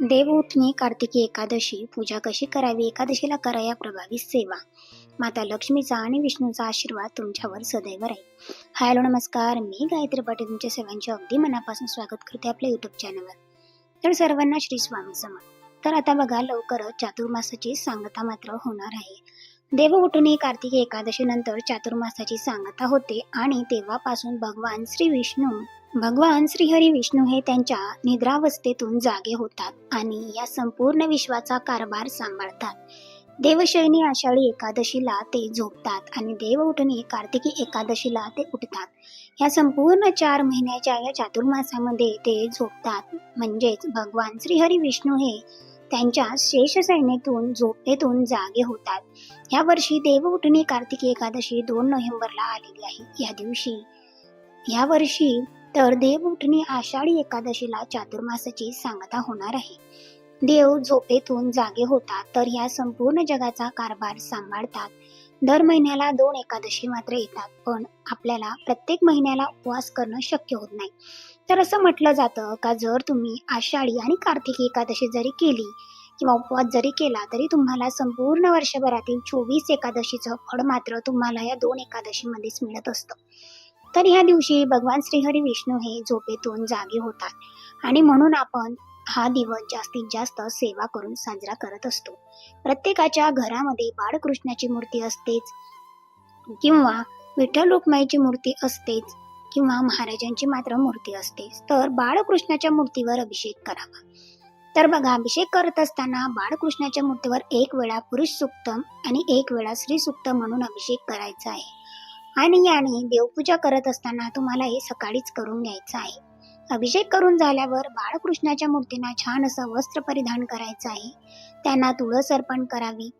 देवउठणी कार्तिकी एकादशी पूजा कशी करावी? एकादशीला करा या प्रभावी सेवा. माता लक्ष्मीचा आणि विष्णूचा आशीर्वाद तुमच्यावर सदैव राहील. हॅलो नमस्कार. मी गायत्री पाटील तुमच्या सेवांचे अगदी मनापासून स्वागत करते आपल्या युट्यूब चॅनलवर तर सर्वांना श्री स्वामी समर्थ. तर आता बघा लवकरच चातुर्मासाची सांगता मात्र होणार आहे. देवउठणी कार्तिकी एकादशी नंतर चातुर्मासाची सांगता होते आणि तेव्हापासून भगवान श्री विष्णू भगवान श्रीहरी विष्णू हे त्यांच्या निद्रावस्थेतून जागे होतात आणि या संपूर्ण विश्वाचा कारभार सांभाळतात. देवशयनी आषाढी एकादशीला ते झोपतात आणि देव उठणी कार्तिकी एकादशीला ते उठतात. या संपूर्ण चार महिन्याच्या या चातुर्मासामध्ये ते झोपतात. म्हणजेच भगवान श्रीहरी विष्णू हे त्यांच्या शेष सैन्यातून झोपेतून जागे होतात. या वर्षी देव उठणी कार्तिकी एकादशी दोन नोव्हेंबरला आलेली आहे. या दिवशी या वर्षी तर देव उठणी आषाढी एकादशीला चातुर्मासाची सांगता होणार आहे. देव झोपेतून जागे होतात तर या संपूर्ण जगाचा कारभार सांभाळतात. दर महिन्याला दोन एकादशी मात्र येतात पण आपल्याला प्रत्येक महिन्याला उपवास करणं शक्य होत नाही. तर असं म्हटलं जातं का जर तुम्ही आषाढी आणि कार्तिकी एकादशी जरी केली किंवा उपवास जरी केला तरी तुम्हाला संपूर्ण वर्षभरातील चोवीस एकादशीचं फळ मात्र तुम्हाला या दोन एकादशीमध्येच मिळत असतं. तर ह्या दिवशी भगवान श्रीहरी विष्णू हे झोपेतून जागे होतात. आणि म्हणून आपण हा दिवस जास्तीत जास्त सेवा करून साजरा करत असतो. प्रत्येकाच्या घरामध्ये बाळकृष्णाची मूर्ती असतेच किंवा विठ्ठल रुक्माईची मूर्ती असतेच किंवा महाराजांची मात्र मूर्ती असतेच. तर बाळकृष्णाच्या मूर्तीवर अभिषेक करावा. तर बघा अभिषेक करत असताना बाळकृष्णाच्या मूर्तीवर एक वेळा पुरुष सुक्त आणि एक वेळा स्त्री सुक्त म्हणून अभिषेक करायचा आहे. आणि याने देवपूजा करत असताना तुम्हाला हे सकाळीच करून घ्यायचं आहे. अभिषेक करून झाल्यावर बाळकृष्णाच्या मूर्तींना छान असं वस्त्र परिधान करायचं आहे. त्यांना तुळस अर्पण करावी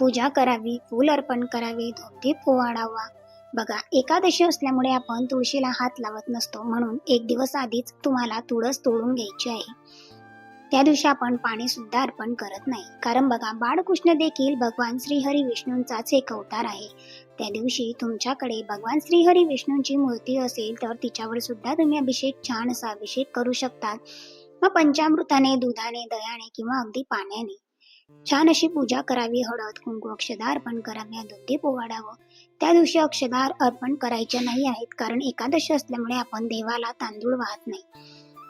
पूजा करावी फूल अर्पण करावे धूपदीप पोवाडावा बघा एकादशी असल्यामुळे आपण तुळशीला हात लावत नसतो म्हणून एक दिवस आधीच तुम्हाला तुळस तोडून घ्यायची आहे. त्या दिवशी आपण पाणी सुद्धा अर्पण करत नाही. कारण बघा बाळकृष्ण देखील भगवान श्रीहरी विष्णूंचाच एक अवतार आहे. त्या दिवशी तुमच्याकडे भगवान श्री हरी विष्णूंची मूर्ती असेल तर तिच्यावर सुद्धा तुम्ही अभिषेक छान असा अभिषेक करू शकतात. मग पंचामृताने दुधाने दयाने किंवा अगदी पाण्याने. छान अशी पूजा करावी हळद कुंकू अक्षदा अर्पण कराव्या दुधी पोवाडावं त्या दिवशी अक्षदार अर्पण करायचे नाही आहेत कारण एकादशी असल्यामुळे आपण देवाला तांदूळ वाहत नाही.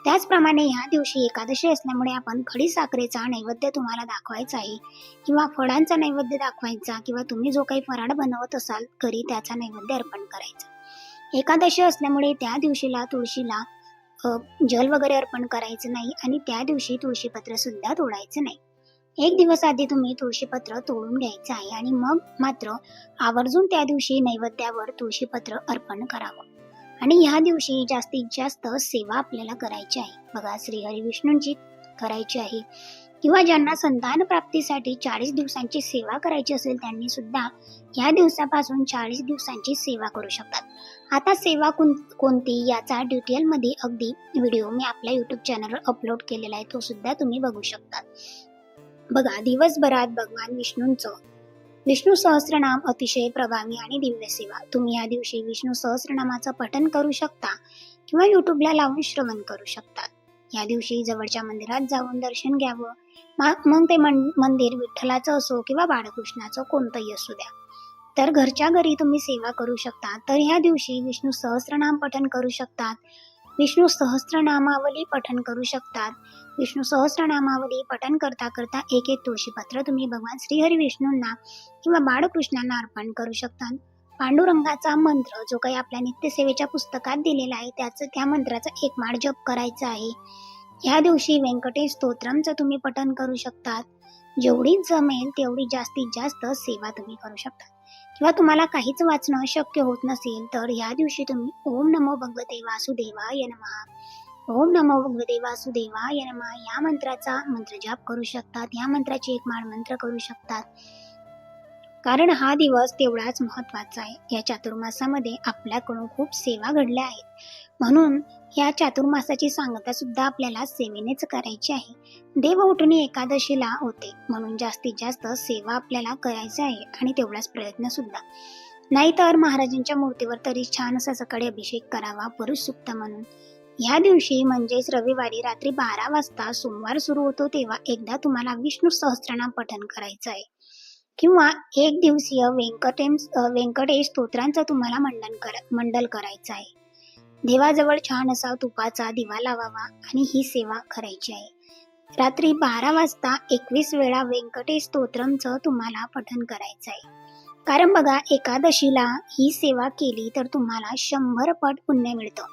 त्याचप्रमाणे ह्या दिवशी एकादशी असल्यामुळे आपण खडी साखरेचा नैवेद्य तुम्हाला दाखवायचा आहे. किंवा फळांचा नैवेद्य दाखवायचा किंवा तुम्ही जो काही फराळ बनवत असाल घरी त्याचा नैवेद्य अर्पण करायचा. एकादशी असल्यामुळे त्या दिवशीला तुळशीला जल वगैरे अर्पण करायचं नाही आणि त्या दिवशी तुळशीपत्र सुद्धा तोडायचं नाही. एक दिवस आधी तुम्ही तुळशीपत्र तोडून घ्यायचं आहे आणि मग मात्र आवर्जून त्या दिवशी नैवेद्यावर तुळशीपत्र अर्पण करावं. आणि ह्या दिवशी जास्तीत जास्त सेवा आपल्याला करायची आहे. बघा श्री विष्णूंची करायची आहे. किंवा ज्यांना संतान प्राप्तीसाठी चाळीस दिवसांची सेवा करायची असेल त्यांनी सुद्धा या दिवसापासून चाळीस दिवसांची सेवा करू शकतात. आता सेवा कोण कोणती याचा डिटेलमध्ये अगदी व्हिडिओ मी आपल्या यूट्यूब चॅनलवर अपलोड केलेला आहे तो सुद्धा तुम्ही बघू शकता. बघा दिवसभरात भगवान विष्णूंचं विष्णू सहस्रनाम अतिशय प्रभावी आणि दिव्य सेवा. तुम्ही या दिवशी विष्णू सहस्रनामाचं पठन करू शकता किंवा युट्यूबला लावून श्रवण करू शकता. या दिवशी जवळच्या मंदिरात जाऊन दर्शन घ्यावं. मग ते मन- मंदिर विठ्ठलाचं असो किंवा बाळकृष्णाचं कोणतंही असू द्या. तर घरच्या घरी तुम्ही सेवा करू शकता. तर ह्या दिवशी विष्णू सहस्रनाम पठन करू शकतात. विष्णू सहस्रनामावली पठन करू शकतात. विष्णू सहस्रनामावली पठन करता करता एक एक तुळशीपत्र तुम्ही भगवान श्रीहरी विष्णूंना किंवा बाळकृष्णांना अर्पण करू शकतात. पांडुरंगाचा मंत्र जो काही आपल्या नित्यसेवेच्या पुस्तकात दिलेला आहे त्याचं त्या मंत्राचा एक माळ जप करायचा आहे. ह्या दिवशी व्यंकटेश स्तोत्रमचं तुम्ही पठन करू शकतात. जेवढी जमेल तेवढी जास्तीत जास्त सेवा तुम्ही करू शकता किंवा तुम्हाला काहीच वाचणं शक्य होत नसेल तर ह्या दिवशी तुम्ही ओम नमो भगवते वासुदेवाय नमः. ओम नमो भगवते वासुदेवाय नमः. या मंत्राचा मंत्र जाप करू शकतात या मंत्राची एक माळ मंत्र करू शकतात. कारण हा दिवस तेवढाच महत्त्वाचा आहे. या चातुर्मासामध्ये आपल्याकडून खूप सेवा घडल्या आहेत. म्हणून या चातुर्मासाची सांगता सुद्धा आपल्याला सेवेनेच करायची आहे. देव उठणी एकादशीला होते. म्हणून जास्तीत जास्त सेवा आपल्याला करायची आहे आणि तेवढाच प्रयत्न सुद्धा. नाहीतर महाराजांच्या मूर्तीवर तरी छान असा सकाळी अभिषेक करावा पुरुष सुक्त म्हणून. ह्या दिवशी म्हणजेच रविवारी रात्री बारा वाजता सोमवार सुरू होतो तेव्हा एकदा तुम्हाला विष्णू सहस्त्रनाम पठण करायचं आहे. किंवा एक दिवसीय व्यंकटेश व्यंकटेश स्तोत्रांचं तुम्हाला मंडन कर मंडल करायचं आहे. देवाजवळ छान असा तुपाचा दिवा लावावा आणि ही सेवा करायची आहे. रात्री बारा वाजता एकवीस वेळा व्यंकटेश स्तोत्रमचं तुम्हाला पठन करायचं आहे. कारण बघा एकादशीला ही सेवा केली तर तुम्हाला शंभर पट पुण्य मिळतं.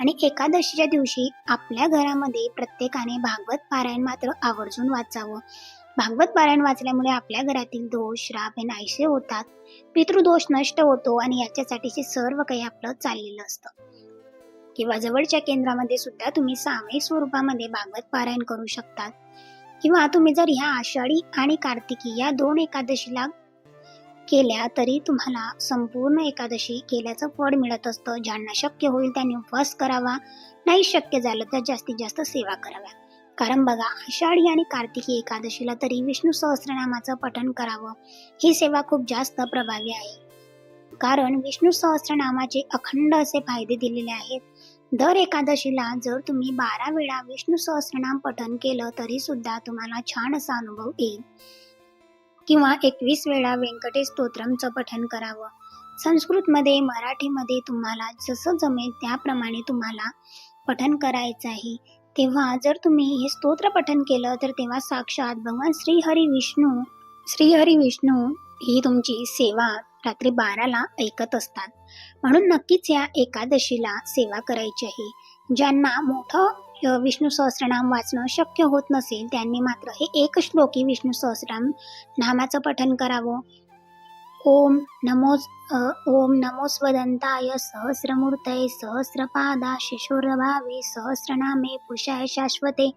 आणि एकादशीच्या दिवशी आपल्या घरामध्ये प्रत्येकाने भागवत पारायण मात्र आवर्जून वाचावं. भागवत पारायण वाचल्यामुळे आपल्या घरातील दोष श्राप हे नाहीसे होतात. पितृदोष नष्ट होतो आणि याच्यासाठीचे सर्व काही आपलं चाललेलं असतं. किंवा जवळच्या केंद्रामध्ये सुद्धा तुम्ही सामायिक स्वरूपामध्ये भागवत पारायण करू शकतात. किंवा तुम्ही जर ह्या आषाढी आणि कार्तिकी या दोन एकादशीला केल्या तरी तुम्हाला संपूर्ण एकादशी केल्याचं फळ मिळत असतं. ज्यांना शक्य होईल त्यांनी उपवास करावा. नाही शक्य झालं तर जास्तीत जास्त सेवा कराव्या. कारण बघा आषाढी आणि कार्तिकी एकादशीला तरी विष्णू सहस्रनामाचं पठण करावं ही सेवा खूप जास्त प्रभावी आहे. कारण विष्णू सहस्रनामाचे अखंड असे फायदे दिलेले आहेत. दर एकादशीला जर तुम्ही बारा वेळा विष्णू सहस्रनाम पठण केलं तरी सुद्धा तुम्हाला छान असा अनुभव येईल. किंवा एकवीस वेळा व्यंकटेश स्तोत्रमचं पठण करावं. संस्कृतमध्ये मराठीमध्ये तुम्हाला जसं जमेल त्याप्रमाणे तुम्हाला पठण करायचं आहे तेव्हा जर तुम्ही हे स्तोत्र पठन केलं तर तेव्हा साक्षात भगवान श्रीहरी विष्णू श्रीहरी विष्णू ही तुमची सेवा रात्री बाराला ऐकत असतात. म्हणून नक्कीच या एकादशीला सेवा करायची आहे. ज्यांना मोठं विष्णू सहस्रनाम वाचणं शक्य होत नसेल त्यांनी मात्र हे एक श्लोकी विष्णू सहस्रनाम नामाचं पठन करावं. ओम नमो ओम नमो स्वदंताय सहस्रमूर्तये सहस्रपादा शिशुरभावे सहस्रनामे पुषाय शाश्वते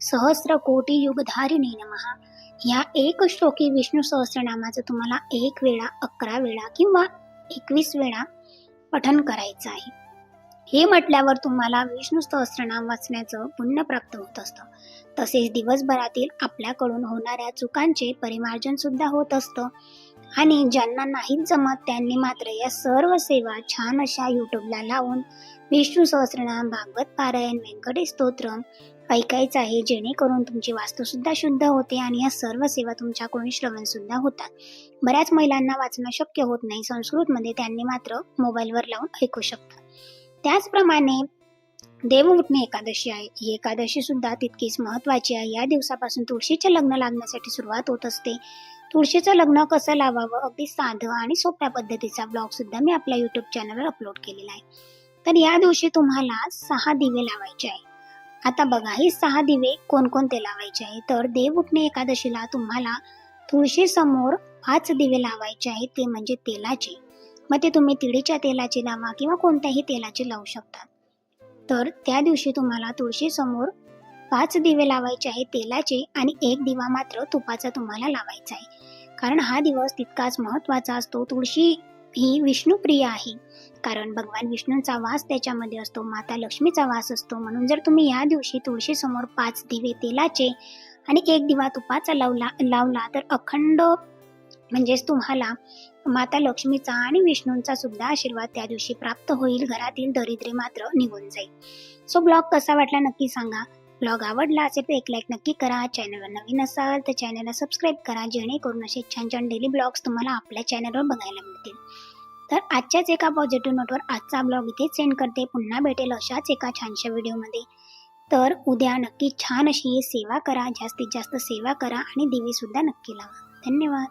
सहस्र युगधारिणी नमः. या एक श्लोकी विष्णू सहस्रनामाचं तुम्हाला एक वेळा अकरा वेळा किंवा एकवीस वेळा पठन करायचं आहे. हे म्हटल्यावर तुम्हाला विष्णू सहस्रनाम वाचण्याचं पुण्य प्राप्त होत असतं. तसेच दिवसभरातील आपल्याकडून होणाऱ्या चुकांचे परिमार्जन सुद्धा होत असतं. आणि ज्यांना नाहीच जमत त्यांनी मात्र या सर्व सेवा छान अशा यूट्यूबला लावून विष्णू सहस्रनाम भागवत पारायण व्यंकटेश स्तोत्र ऐकायचं आहे. जेणेकरून तुमची वास्तूसुद्धा शुद्ध होते आणि या सर्व सेवा तुमच्याकडून श्रवण सुद्धा होतात. बऱ्याच महिलांना वाचणं शक्य होत नाही. संस्कृतमध्ये त्यांनी मात्र मोबाईलवर लावून ऐकू शकतात. त्याचप्रमाणे देवउठणे एकादशी आहे. ही एकादशी सुद्धा तितकीच महत्वाची आहे. या दिवसापासून तुळशीचे लग्न लागण्यासाठी सुरुवात होत असते. तुळशीचं लग्न कसं लावावं? अगदी साधं आणि सोप्या पद्धतीचा ब्लॉग सुद्धा मी आपल्या युट्यूब चॅनलवर अपलोड केलेला आहे. तर या दिवशी तुम्हाला सहा दिवे लावायचे आहे आता बघा हे सहा दिवे कोणकोणते लावायचे आहे तर देव उठणे एकादशीला तुम्हाला तुळशी समोर पाच दिवे लावायचे आहेत. ते म्हणजे तेलाचे. मग ते तुम्ही तिळीच्या तेलाचे लावा किंवा कोणत्याही तेलाचे लावू शकता. तर त्या दिवशी तुम्हाला तुळशी समोर पाच दिवे लावायचे आहेत. तेलाचे आणि एक दिवा मात्र तुपाचा तुम्हाला लावायचा आहे. कारण हा दिवस तितकाच महत्त्वाचा असतो. तुळशी ही विष्णुप्रिय आहे. कारण भगवान विष्णूंचा वास त्याच्यामध्ये असतो माता लक्ष्मीचा वास असतो. म्हणून जर तुम्ही या दिवशी तुळशीसमोर पाच दिवे तेलाचे आणि एक दिवा तुपाचा लावला लावला तर अखंड म्हणजेच तुम्हाला माता लक्ष्मीचा आणि विष्णूंचा सुद्धा आशीर्वाद त्या दिवशी प्राप्त होईल. घरातील दरिद्री मात्र निघून जाईल. सो ब्लॉग कसा वाटला नक्की सांगा. ब्लॉग आवडला असेल तर एक लाईक नक्की करा. चॅनलवर नवीन असाल तर चॅनलला सबस्क्राईब करा. जेणेकरून असे छान छान डेली ब्लॉग्स तुम्हाला आपल्या चॅनलवर बघायला मिळतील. तर आजच्याच एका पॉझिटिव्ह नोटवर आजचा ब्लॉग इथेच सेंड करते. पुन्हा भेटेल अशाच एका छानशा व्हिडिओमध्ये तर उद्या नक्की छान अशी सेवा करा. जास्तीत जास्त सेवा करा आणि दिवीसुद्धा नक्की लावा. धन्यवाद.